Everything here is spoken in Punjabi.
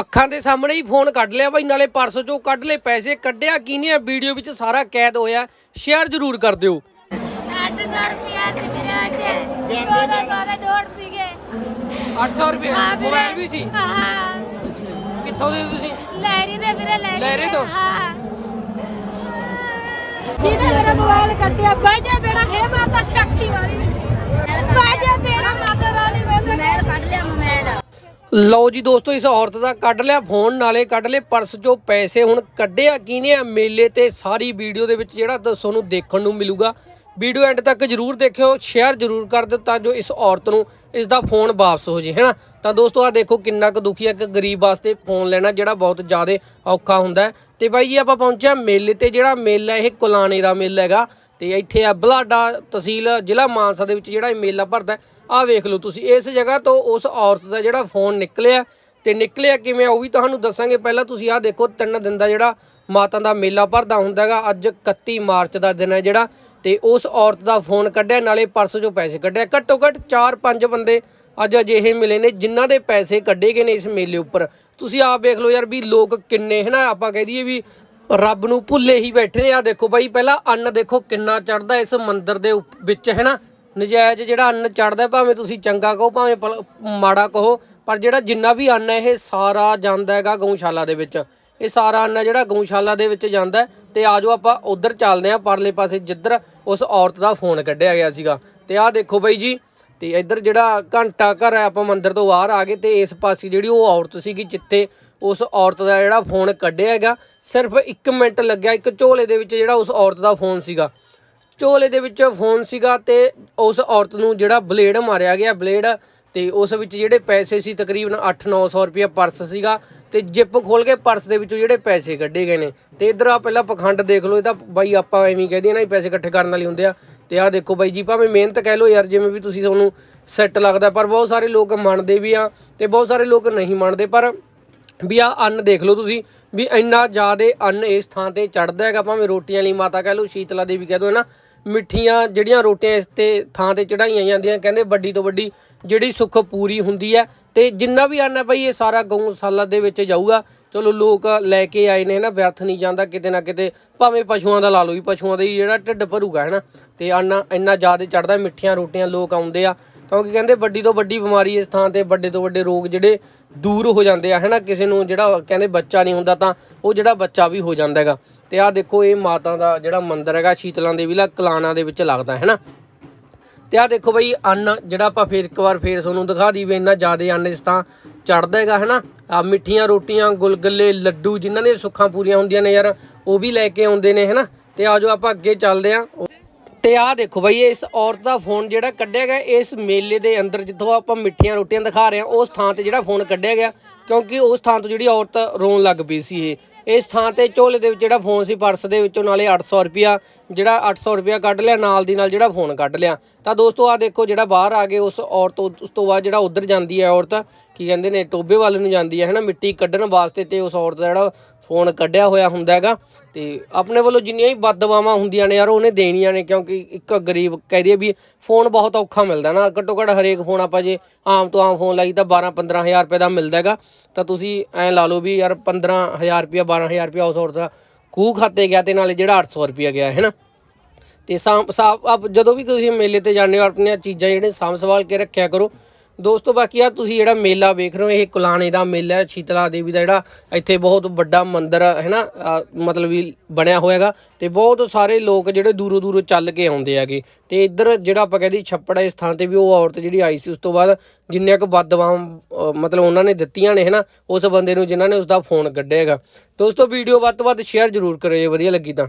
ਅੱਖਾਂ ਦੇ ਸਾਹਮਣੇ ਹੀ ਫੋਨ ਕੱਢ ਲਿਆ ਬਾਈ ਨਾਲੇ ਪਰਸ ਚੋਂ ਕੱਢ ਲਏ ਪੈਸੇ ਕੱਢਿਆ ਕੀ ਨੇ ਵੀਡੀਓ ਵਿੱਚ ਸਾਰਾ ਕੈਦ ਹੋਇਆ ਸ਼ੇਅਰ ਜ਼ਰੂਰ ਕਰ ਦਿਓ। 800 ਰੁਪਿਆ ਸੀ ਮੇਰੇ ਦੋ ਦੋ ਦੇ ਜੋੜ ਸੀਗੇ। 800 ਰੁਪਏ ਹਾਂ ਵੀਰੇ। ਮੋਬਾਈਲ ਵੀ ਸੀ? ਹਾਂ। ਕਿੱਥੋਂ ਦੇ ਤੁਸੀਂ? ਲੈਰੀ ਦੇ ਵੀਰੇ ਲੈਰੀ ਲਹਿਰੀ ਦੇ, ਤੋਂ? ਹਾਂ। ਕਿਹਨੇ ਮੇਰਾ ਮੋਬਾਈਲ ਕੱਟਿਆ। ਬਾਜਾ ਬੇੜਾ ਹੈ ਮਾਤਾ ਸ਼ਕਤੀ ਵਾਲੀ। ਲਓ ਜੀ ਦੋਸਤੋ, ਇਸ ਔਰਤ ਦਾ ਕੱਢ ਲਿਆ, ਫੋਨ ਨਾਲੇ ਕੱਢ ਲਏ, ਪਰਸ ਚੋਂ ਪੈਸੇ ਹੁਣ ਕੱਢਿਆ ਕਿਹਨੇ ਆ, ਮੇਲੇ ਤੇ ਸਾਰੀ ਵੀਡੀਓ ਦੇ ਵਿੱਚ ਜਿਹੜਾ ਤੁਹਾਨੂੰ ਦੇਖਣ ਨੂੰ ਮਿਲੂਗਾ। ਵੀਡੀਓ ਐਂਡ ਤੱਕ ਜਰੂਰ ਦੇਖਿਓ, ਸ਼ੇਅਰ ਜਰੂਰ ਕਰ ਦਿਓ ਤਾਂ ਜੋ ਇਸ ਔਰਤ ਨੂੰ ਇਸ ਦਾ ਫੋਨ ਵਾਪਸ ਹੋ ਜੇ ਹੈਨਾ ਤਾਂ ਦੋਸਤੋ ਆ ਦੇਖੋ ਕਿੰਨਾ ਕੁ ਦੁਖੀ ਹੈ ਕਿ ਗਰੀਬ ਵਾਸਤੇ ਫੋਨ ਲੈਣਾ ਜਿਹੜਾ ਬਹੁਤ ਜ਼ਿਆਦਾ ਔਖਾ ਹੁੰਦਾ ਹੈ। ਤੇ ਬਾਈ ਜੀ, ਆਪਾਂ ਪਹੁੰਚਿਆ ਮੇਲੇ ਤੇ, ਜਿਹੜਾ ਮੇਲਾ ਇਹ ਕੁਲਾਣੇ ਦਾ ਮੇਲਾ ਹੈਗਾ। ਤੇ ਇੱਥੇ ਆ ਬਲਾਡਾ ਤਹਿਸੀਲ, ਜ਼ਿਲ੍ਹਾ ਮਾਨਸਾ ਦੇ ਵਿੱਚ ਜਿਹੜਾ ਇਹ ਮੇਲਾ ਭਰਦਾ ਆਹ ਵੇਖ ਲਓ ਤੁਸੀਂ, ਇਸ ਜਗ੍ਹਾ ਤੋਂ ਉਸ ਔਰਤ ਦਾ ਜਿਹੜਾ ਫੋਨ ਨਿਕਲਿਆ ਤੇ ਨਿਕਲਿਆ ਕਿਵੇਂ ਉਹ ਵੀ ਤੁਹਾਨੂੰ ਦੱਸਾਂਗੇ। ਪਹਿਲਾਂ ਤੁਸੀਂ ਆਹ ਦੇਖੋ, ਤਿੰਨ ਦਿਨ ਦਾ ਜਿਹੜਾ ਮਾਤਾ ਦਾ ਮੇਲਾ ਭਰਦਾ ਹੁੰਦਾ ਹੈਗਾ, ਅੱਜ 31 ਮਾਰਚ ਦਾ ਦਿਨ ਹੈ ਜਿਹੜਾ, ਤੇ ਉਸ ਔਰਤ ਦਾ ਫੋਨ ਕੱਢਿਆ, ਨਾਲੇ ਪਰਸ ਚੋਂ ਪੈਸੇ ਕੱਢਿਆ। ਘੱਟੋ ਘੱਟ 4-5 ਬੰਦੇ ਅੱਜ ਅਜਿਹੇ ਮਿਲੇ ਨੇ, ਜਿਨ੍ਹਾਂ ਦੇ ਪੈਸੇ ਕੱਢੇ ਗਏ ਨੇ ਇਸ ਮੇਲੇ ਉੱਪਰ। ਤੁਸੀਂ ਆਪ ਵੇਖ ਲਓ ਯਾਰ ਵੀ ਲੋਕ ਕਿੰਨੇ ਹੈ ਨਾ ਆਪਾਂ ਕਹਿ ਦਈਏ ਵੀ ਰੱਬ ਨੂੰ ਭੁੱਲੇ ਹੀ ਬੈਠੇ ਨੇ। ਆ ਦੇਖੋ ਬਾਈ, ਪਹਿਲਾਂ ਅੰਨ ਦੇਖੋ ਕਿੰਨਾ ਚੜਦਾ ਇਸ ਮੰਦਿਰ ਦੇ ਉੱਪ- ਵਿੱਚ ਹੈ ਨਾ ਨਜਾਇਜ਼ ਜਿਹੜਾ ਅੰਨ ਚੜਦਾ ਭਾਵੇਂ ਤੁਸੀਂ ਚੰਗਾ ਕਹੋ, ਭਾਵੇਂ ਪਲ- ਮਾੜਾ ਕਹੋ, ਪਰ ਜਿਹੜਾ ਜਿੰਨਾ ਵੀ ਅੰਨ ਹੈ, ਇਹ ਸਾਰਾ ਜਾਂਦਾ ਹੈਗਾ ਗਊਸ਼ਾਲਾ ਦੇ ਵਿੱਚ। ਇਹ ਸਾਰਾ ਅੰਨ ਹੈ ਜਿਹੜਾ ਗਊਸ਼ਾਲਾ ਦੇ ਵਿੱਚ ਜਾਂਦਾ ਹੈ। ਤੇ ਆਜੋ ਆਪਾਂ ਉਧਰ ਚੱਲਦੇ ਆਂ ਪਰਲੇ ਪਾਸੇ ਜਿੱਧਰ ਉਸ ਔਰਤ ਦਾ ਫੋਨ ਕੱਢਿਆ ਗਿਆ ਸੀਗਾ। ਤੇ ਆਹ ਦੇਖੋ ਬਾਈ ਜੀ, ਤੇ ਇੱਧਰ ਜਿਹੜਾ ਘੰਟਾ ਘਰ ਹੈ, ਆਪਾਂ ਮੰਦਿਰ ਤੋਂ ਬਾਹਰ ਆ ਗਏ ਤੇ ਇਸ ਪਾਸੇ ਜਿਹੜੀ ਉਹ ਔਰਤ ਸੀਗੀ ਜਿੱਥੇ ਉਸ ਔਰਤ ਦਾ ਜਿਹੜਾ ਫੋਨ ਕੱਢਿਆ ਹੈਗਾ, ਸਿਰਫ 1 ਮਿੰਟ ਲੱਗਿਆ, ਇੱਕ ਝੋਲੇ ਦੇ ਵਿੱਚ ਜਿਹੜਾ ਉਸ ਔਰਤ ਦਾ ਫੋਨ ਸੀਗਾ। ਝੋਲੇ ਦੇ ਵਿੱਚ ਫੋਨ ਸੀਗਾ ਤੇ ਉਸ ਔਰਤ ਨੂੰ ਜਿਹੜਾ ਬਲੇਡ ਮਾਰਿਆ ਗਿਆ ਬਲੇਡ ਤੇ ਉਸ ਵਿੱਚ ਜਿਹੜੇ ਪੈਸੇ ਸੀ ਤਕਰੀਬਨ 8-900 ਰੁਪਏ ਪਰਸ ਸੀਗਾ ਤੇ ਜਿੱਪ ਖੋਲ ਕੇ ਪਰਸ ਦੇ ਵਿੱਚੋਂ ਜਿਹੜੇ ਪੈਸੇ ਕੱਢੇ ਗਏ ਨੇ ਤੇ ਇਧਰ ਆ ਪਹਿਲਾਂ ਪਖੰਡ ਦੇਖ ਲਓ, ਇਹ ਤਾਂ ਬਾਈ ਆਪਾਂ ਐਵੇਂ ਹੀ ਕਹਦੇ ਨਾ ਪੈਸੇ ਇਕੱਠੇ ਕਰਨ ਵਾਲੇ ਹੁੰਦੇ ਆ ਤੇ ਆਹ ਦੇਖੋ ਬਾਈ ਜੀ, ਭਾਵੇਂ ਮਿਹਨਤ ਕਹਿ ਲਓ ਯਾਰ, ਜਿਵੇਂ ਵੀ ਤੁਸੀਂ ਤੁਹਾਨੂੰ ਸੈੱਟ ਲੱਗਦਾ ਪਰ ਬਹੁਤ ਸਾਰੇ ਲੋਕ ਮੰਨਦੇ ਵੀ ਆ ਤੇ ਬਹੁਤ ਸਾਰੇ ਲੋਕ ਨਹੀਂ ਮੰਨਦੇ ਪਰ ਵੀ ਆ ਅੰਨ ਦੇਖ ਲਓ ਤੁਸੀਂ, ਵੀ ਇੰਨਾ ਜ਼ਿਆਦਾ ਅੰਨ ਇਸ ਥਾਂ ਤੇ ਚੜਦਾ ਹੈਗਾ, ਭਾਵੇਂ ਰੋਟੀਆਂ ਲਈ ਮਾਤਾ ਕਹਿ ਲਓ, ਸ਼ੀਤਲਾ ਦੇਵੀ ਕਹਿ ਦੋ, ਹੈ ਨਾ? ਮਿੱਠੀਆਂ ਜਿਹੜੀਆਂ ਰੋਟੀਆਂ ਇਸ ਤੇ ਥਾਂ ਤੇ ਚੜਾਈਆਂ ਜਾਂਦੀਆਂ, ਕਹਿੰਦੇ ਵੱਡੀ ਤੋਂ ਵੱਡੀ ਜਿਹੜੀ ਸੁੱਖ ਪੂਰੀ ਹੁੰਦੀ ਹੈ ਤੇ ਜਿੰਨਾ ਵੀ ਅੰਨ ਹੈ ਭਾਈ ਇਹ ਸਾਰਾ ਗਊਸ਼ਾਲਾ ਦੇ ਵਿੱਚ ਜਾਊਗਾ, ਚਲੋ ਲੋਕ ਲੈ ਕੇ ਆਏ ਨੇ ਨਾ ਵਿਅਰਥ ਨਹੀਂ ਜਾਂਦਾ ਕਿਤੇ ਨਾ ਕਿਤੇ, ਭਾਵੇਂ ਪਸ਼ੂਆਂ ਦਾ ਲਾ ਲਓ ਵੀ, ਪਸ਼ੂਆਂ ਦਾ ਹੀ ਜਿਹੜਾ ਢਿੱਡ ਭਰੂਗਾ ਹੈ ਨਾ ਤੇ ਅੰਨ ਇੰਨਾ ਜ਼ਿਆਦਾ ਚੜਦਾ ਮਿੱਠੀਆਂ ਰੋਟੀਆਂ ਲੋਕ ਆਉਂਦੇ ਆ, ਕਿਉਂਕਿ ਕਹਿੰਦੇ ਵੱਡੀ ਤੋਂ ਵੱਡੀ ਬਿਮਾਰੀ ਇਸ ਥਾਂ ਤੇ, ਵੱਡੇ ਤੋਂ ਵੱਡੇ ਰੋਗ ਜਿਹੜੇ ਦੂਰ ਹੋ ਜਾਂਦੇ ਆ ਹੈਨਾ, ਕਿਸੇ ਨੂੰ ਜਿਹੜਾ ਕਹਿੰਦੇ ਬੱਚਾ ਨਹੀਂ ਹੁੰਦਾ ਤਾਂ ਉਹ ਜਿਹੜਾ ਬੱਚਾ ਵੀ ਹੋ ਜਾਂਦਾ ਹੈਗਾ। ਤੇ ਆਹ ਦੇਖੋ ਇਹ ਮਾਤਾ ਦਾ ਜਿਹੜਾ ਮੰਦਿਰ ਹੈਗਾ, ਸ਼ੀਤਲਾਂ ਦੇਵੀ ਲਾ ਕਲਾਣਾ ਦੇ ਵਿੱਚ ਲੱਗਦਾ ਹੈ ਨਾ? ਤੇ ਆਹ ਦੇਖੋ ਬਈ ਅੰਨ ਜਿਹੜਾ ਆਪਾਂ ਫੇਰ ਇੱਕ ਵਾਰ ਫੇਰ ਤੁਹਾਨੂੰ ਦਿਖਾ ਦਈਏ ਇੰਨਾ ਜ਼ਿਆਦਾ ਅੰਨ ਇਸ ਤਾਂ ਚੜਦਾ ਹੈਗਾ ਹੈਨਾ ਆ ਮਿੱਠੀਆਂ ਰੋਟੀਆਂ, ਗੁਲਗੁੱਲੇ, ਲੱਡੂ ਜਿਨ੍ਹਾਂ ਦੀਆਂ ਸੁੱਖਾਂ ਪੂਰੀਆਂ ਹੁੰਦੀਆਂ ਨੇ ਯਾਰ, ਉਹ ਵੀ ਲੈ ਕੇ ਆਉਂਦੇ ਨੇ ਹੈਨਾ ਤੇ ਆਜੋ ਆਪਾਂ ਅੱਗੇ ਚੱਲਦੇ ਆਂ। ਤੇ ਆਹ ਦੇਖੋ ਬਈ ਇਸ ਔਰਤ ਦਾ ਫੋਨ ਜਿਹੜਾ ਕੱਢਿਆ ਗਿਆ, ਇਸ ਮੇਲੇ ਦੇ ਅੰਦਰ ਜਿੱਥੋਂ ਆਪਾਂ ਮਿੱਠੀਆਂ ਰੋਟੀਆਂ ਦਿਖਾ ਰਹੇ ਹਾਂ ਉਸ ਥਾਂ ਤੇ ਜਿਹੜਾ ਫੋਨ ਕੱਢਿਆ ਗਿਆ, ਕਿਉਂਕਿ ਉਸ ਥਾਂ ਤੋਂ ਜਿਹੜੀ ਔਰਤ ਰੋਣ ਲੱਗ ਪਈ ਸੀ ਇਹ। ਇਸ ਥਾਂ ਤੇ ਝੋਲੇ ਦੇ ਵਿੱਚ ਜਿਹੜਾ ਫੋਨ ਸੀ, ਪਰਸ ਦੇ ਵਿੱਚੋਂ ਨਾਲੇ 800 ਰੁਪਿਆ ਜਿਹੜਾ 800 ਰੁਪਿਆ ਕੱਢ ਲਿਆ, ਨਾਲ ਦੀ ਨਾਲ ਜਿਹੜਾ ਫੋਨ ਕੱਢ ਲਿਆ। ਤਾਂ ਦੋਸਤੋ ਆ ਦੇਖੋ ਜਿਹੜਾ ਬਾਹਰ ਆ ਗਏ ਉਸ ਔਰਤ ਉਸ ਉਸ ਤੋਂ ਬਾਅਦ ਜਿਹੜਾ ਉਧਰ ਜਾਂਦੀ ਹੈ ਔਰਤ ਕੀ ਕਹਿੰਦੇ ਨੇ, ਟੋਬੇ ਵੱਲ ਨੂੰ ਜਾਂਦੀ ਹੈ ਹਨਾ ਮਿੱਟੀ ਕੱਢਣ ਵਾਸਤੇ ਤੇ ਉਸ ਔਰਤ ਦਾ ਜਿਹੜਾ ਫੋਨ ਕੱਢਿਆ ਹੋਇਆ ਹੁੰਦਾ ਹੈਗਾ। ਤੇ ਆਪਣੇ ਵੱਲੋਂ ਜਿੰਨੀਆਂ ਵੀ ਬਦਦਵਾਵਾਂ ਹੁੰਦੀਆਂ ਨੇ ਯਾਰ, ਉਹਨੇ ਦੇਣੀਆਂ ਨੇ, ਕਿਉਂਕਿ ਇੱਕ ਗਰੀਬ ਕਹਿ ਦਈਏ ਵੀ ਫੋਨ ਬਹੁਤ ਔਖਾ ਮਿਲਦਾ ਨਾ। ਘੱਟੋ ਘੱਟ ਹਰੇਕ ਫੋਨ ਆਪਾਂ ਜੇ ਆਮ ਤੋਂ ਆਮ ਫੋਨ ਲਾਈ ਤਾਂ 12 15000 ਰੁਪਏ ਦਾ ਮਿਲਦਾ ਹੈਗਾ। ਤਾਂ ਤੁਸੀਂ ਐਂ ਲਾ ਲਓ ਵੀ ਯਾਰ 15000 ਰੁਪਏ 12000 ਰੁਪਏ ਉਸ ਔਰਤ ਦਾ ਖੂਹ ਖਾਤੇ ਗਿਆ ਤੇ ਨਾਲੇ ਜਿਹੜਾ 800 ਰੁਪਏ ਗਿਆ, ਹੈ ਨਾ। ਤੇ ਸਾਂਭ ਸਾਂਭ ਆਪ ਜਦੋਂ ਵੀ ਤੁਸੀਂ ਮੇਲੇ ਤੇ ਜਾਂਦੇ ਹੋ, ਆਪਣੀਆਂ ਚੀਜ਼ਾਂ ਜਿਹੜੇ ਸਾਂਭ ਸੰਭਾਲ ਕੇ ਰੱਖਿਆ ਕਰੋ। ਦੋਸਤੋ, ਬਾਕੀ ਆ ਤੁਸੀਂ ਜਿਹੜਾ ਮੇਲਾ ਵੇਖ ਰਹੇ ਹੋ, ਇਹ ਕੁਲਾਣੇ ਦਾ ਮੇਲਾ ਹੈ, ਸ਼ੀਤਲਾ ਦੇਵੀ ਦਾ ਜਿਹੜਾ ਇੱਥੇ ਬਹੁਤ ਵੱਡਾ ਮੰਦਿਰ ਹੈ ਨਾ ਮਤਲਬ ਵੀ ਬਣਿਆ ਹੋਇਆਗਾ ਤੇ ਬਹੁਤ ਸਾਰੇ ਲੋਕ ਜਿਹੜੇ ਦੂਰੋਂ ਦੂਰੋਂ ਚੱਲ ਕੇ ਆਉਂਦੇ ਹੈਗੇ। ਤੇ ਇੱਧਰ ਜਿਹੜਾ ਆਪਾਂ ਕਹਿੰਦੇ ਛੱਪੜ ਹੈ, ਇਸ ਥਾਂ ਤੇ ਵੀ ਉਹ ਔਰਤ ਜਿਹੜੀ ਆਈ ਸੀ, ਉਸ ਤੋਂ ਬਾਅਦ ਜਿੰਨੇ ਕੁ ਬਦਦੁਆਵਾਂ ਮਤਲਬ ਉਹਨਾਂ ਨੇ ਦਿੱਤੀਆਂ ਨੇ ਹੈ ਨਾ ਉਸ ਬੰਦੇ ਨੂੰ ਜਿਨ੍ਹਾਂ ਨੇ ਉਸ ਦਾ ਫੋਨ ਕੱਢਿਆ ਹੈਗਾ। ਦੋਸਤੋ, ਵੀਡੀਓ ਵੱਧ ਤੋਂ ਵੱਧ ਸ਼ੇਅਰ ਜ਼ਰੂਰ ਕਰਿਓ ਜੇ ਵਧੀਆ ਲੱਗੀ ਤਾਂ।